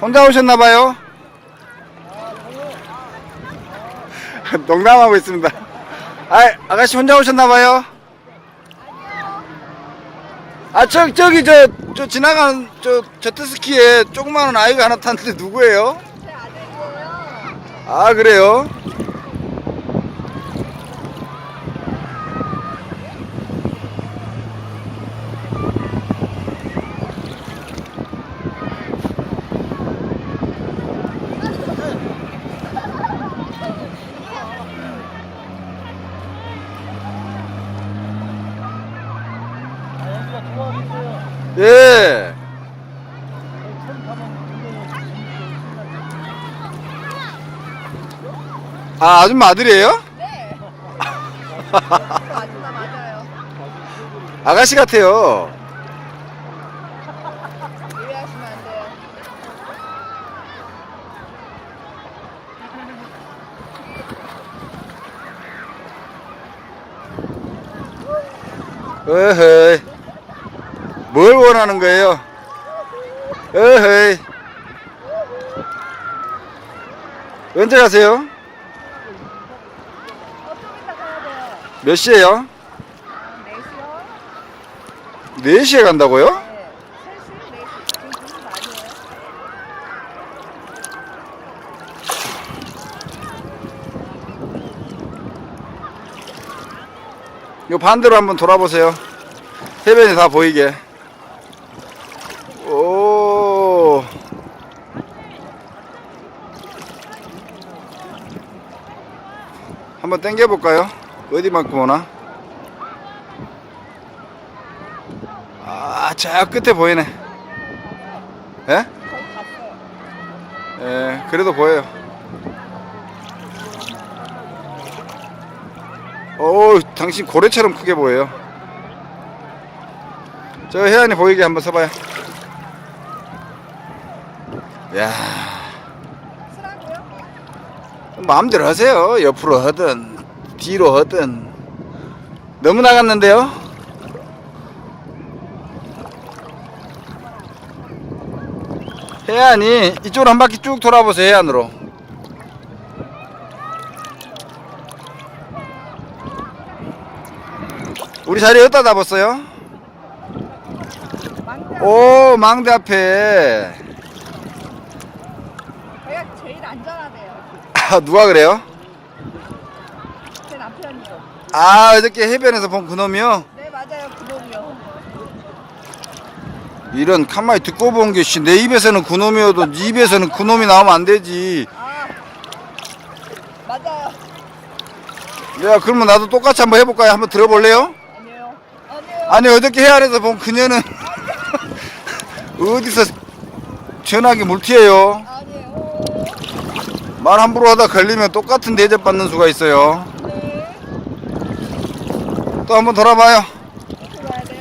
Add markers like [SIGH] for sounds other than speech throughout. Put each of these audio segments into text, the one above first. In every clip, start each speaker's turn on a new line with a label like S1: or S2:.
S1: 혼자 오셨나봐요? [LAUGHS] 농담하고 있습니다. 아, 아가씨 혼자 오셨나봐요? 아, 저, 저기, 저, 저 지나가는, 저, 제트스키에 조그마한 아이가 하나 탔는데 누구예요?
S2: 아,
S1: 그래요? 예. 아, 아줌마 아들이에요?
S2: 네. 아줌마 맞아요.
S1: 아가씨 같아요.
S2: 이해하시면 안 돼요.
S1: 어허이. 뭘 원하는 거예요? 어허이. 언제 가세요? 몇 시에요?
S2: 아, 4시요?
S1: 4시에 간다고요?
S2: 네. 3시? 4시? 지금 무슨 아니에요?
S1: 요 반대로 한번 돌아보세요. 해변이 다 보이게. 오. 한번 당겨 볼까요? 어디만큼 오나? 아, 저 끝에 보이네. 예? 예, 그래도 보여요. 오, 당신 고래처럼 크게 보여요. 저 해안이 보이게 한번 써봐요. 야? 마음대로 하세요. 옆으로 하든 뒤로 하든 너무 나갔는데요. 해안이 이쪽으로 한 바퀴 쭉 돌아보세요. 해안으로. 우리 자리 어디다 잡았어요? 오 망대 앞에
S2: 제가 제일 안전하대요.
S1: 아, 누가 그래요?
S2: 제 남편이요.
S1: 아 어저께 해변에서 본 그놈이요?
S2: 네, 맞아요. 그놈이요.
S1: 이런 가만히 듣고 본게내 입에서는 그놈이어도 네 입에서는 그놈이 나오면 안 되지
S2: 아, 맞아요.
S1: 야 그러면 나도 똑같이 한번 해볼까요? 한번 들어볼래요?
S2: 아니에요. 아니
S1: 어저께 해안에서 본 그녀는 [LAUGHS] 어디서 전화기 물티예요
S2: 아니에요.
S1: 말 함부로 하다 걸리면 똑같은 대접 받는 수가 있어요
S2: 네.
S1: 또 한번 돌아봐요.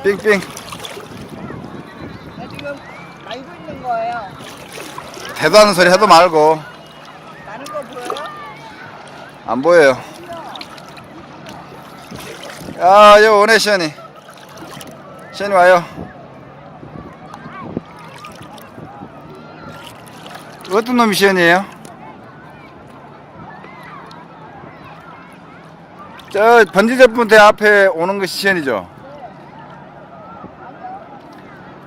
S1: 빙빙
S2: 나 지금 알고 있는 거예요.
S1: 대단한 소리 하도 말고
S2: 나는 거 보여요?
S1: 안 보여요 야 여기 오네 시연이 시연이 와요 어떤 놈이 시연이에요? 저 번지점프대 앞에 오는 것이 시연이죠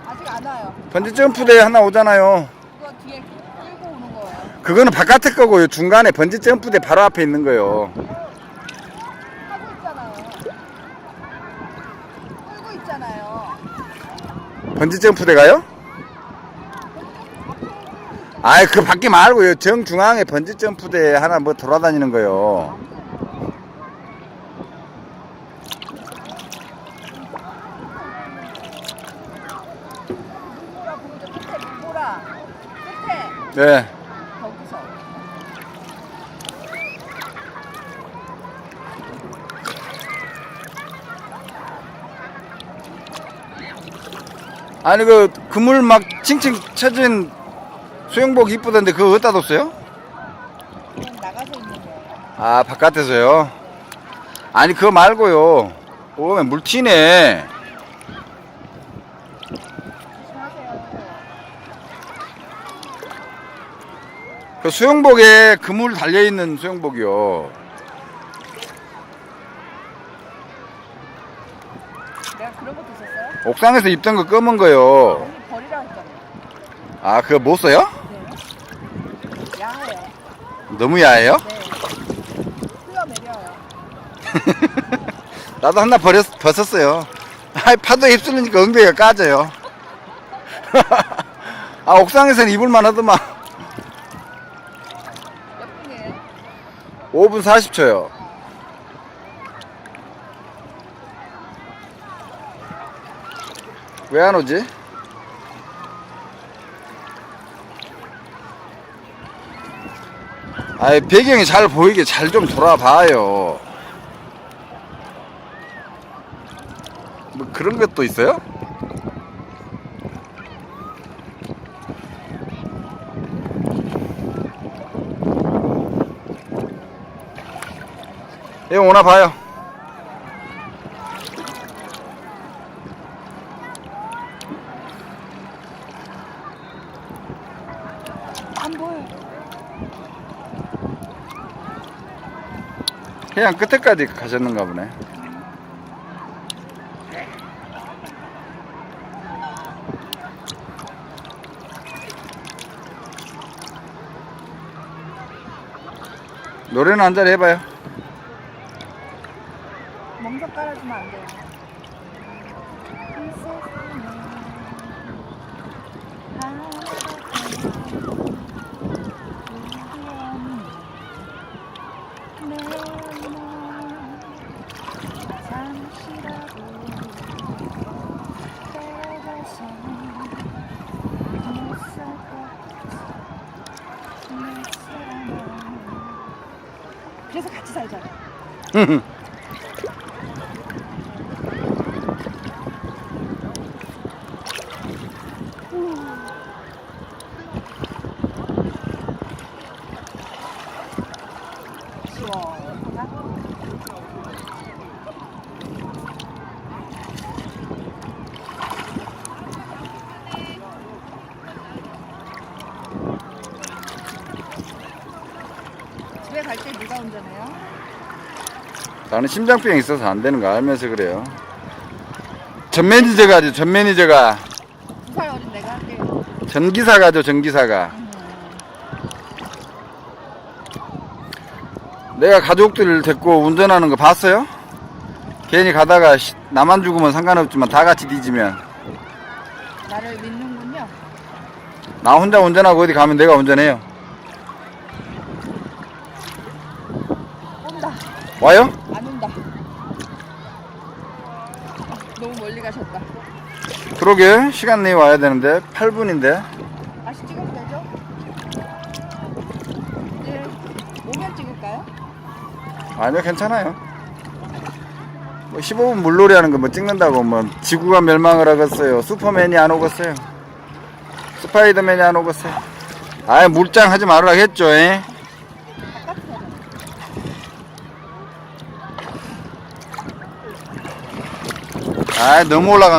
S2: 아직 안 와요.
S1: 번지 점프대 하나 오잖아요
S2: 그거 뒤에 끌고 오는 거예요.
S1: 그거는 바깥에 거고요 중간에 번지 점프대 바로 앞에 있는 거요
S2: 하고 있잖아요. 끌고 있잖아요.
S1: 번지 점프대가요? 아이 그 밖에 말고요 정 중앙에 번지 점프대 하나 뭐 돌아다니는 거요
S2: 누구라 부르죠? 끝에 누구라? 끝에
S1: 네
S2: 거기서.
S1: 아니 그 그물 막 칭칭 쳐진 수영복 이쁘던데 그거 어디다 뒀어요?
S2: 그냥 나가서 있는 거예요.
S1: 아 바깥에서요 아니 그거 말고요 오면 물 튀네
S2: 조심하세요.
S1: 그 수영복에 그물 달려있는 수영복이요.
S2: 내가 그런 것도 있었어요?
S1: 옥상에서 입던 거 검은 거요.
S2: 언니 버리라고 했잖아.
S1: 아, 그거 못 써요?
S2: 네. 야해요.
S1: 너무 야해요?
S2: 네. 흘러내려요. [LAUGHS]
S1: 나도 하나 버렸, 벗었어요. 아이, 파도에 휩쓸리니까 엉덩이가 까져요. [LAUGHS] 아, 옥상에서는 입을만 하더만.
S2: 몇 분이에요?
S1: 5분 40초요. 왜 안 오지? 아이, 배경이 잘 보이게 잘 좀 돌아봐요. 뭐 그런 것도 있어요? 예, 오나 봐요.
S2: 안 보여.
S1: 해안 끝에까지 가셨는가 보네. 노래는 한 자리 해봐요.
S2: 깔아주면 안 돼요. 그래서 같이 살잖 [LAUGHS] 아. 시원하다. 집에 갈 때 누가 운전해요?
S1: 나는 심장병이 있어서 안 되는 거 알면서 그래요. 전 매니저가 하죠, 전 매니저가.
S2: 두살 어린 내가 할게요.
S1: 전기사가 하죠, 전기사가. 내가 가족들을 데리고 운전하는 거 봤어요? 괜히 가다가 씨, 나만 죽으면 상관없지만 다 같이 뒤지면
S2: 나를 믿는군요.
S1: 나 혼자 운전하고 어디 가면 내가 운전해요.
S2: 온다.
S1: 와요?
S2: 안 온다. 아, 너무 멀리 가셨다.
S1: 그러게 시간 내에 와야 되는데 8분인데
S2: 다시 찍어도 되죠? 이제 오면 찍을까요?
S1: 아니요 괜찮아요 뭐 15분 물놀이 하는 거 뭐 찍는다고 뭐 지구가 멸망을 하겠어요 슈퍼맨이 안 오겠어요 스파이더맨이 안 오겠어요 아예 물장 하지 말으라 했죠 에?
S2: 바깥으로 가자.
S1: 아 너무 올라가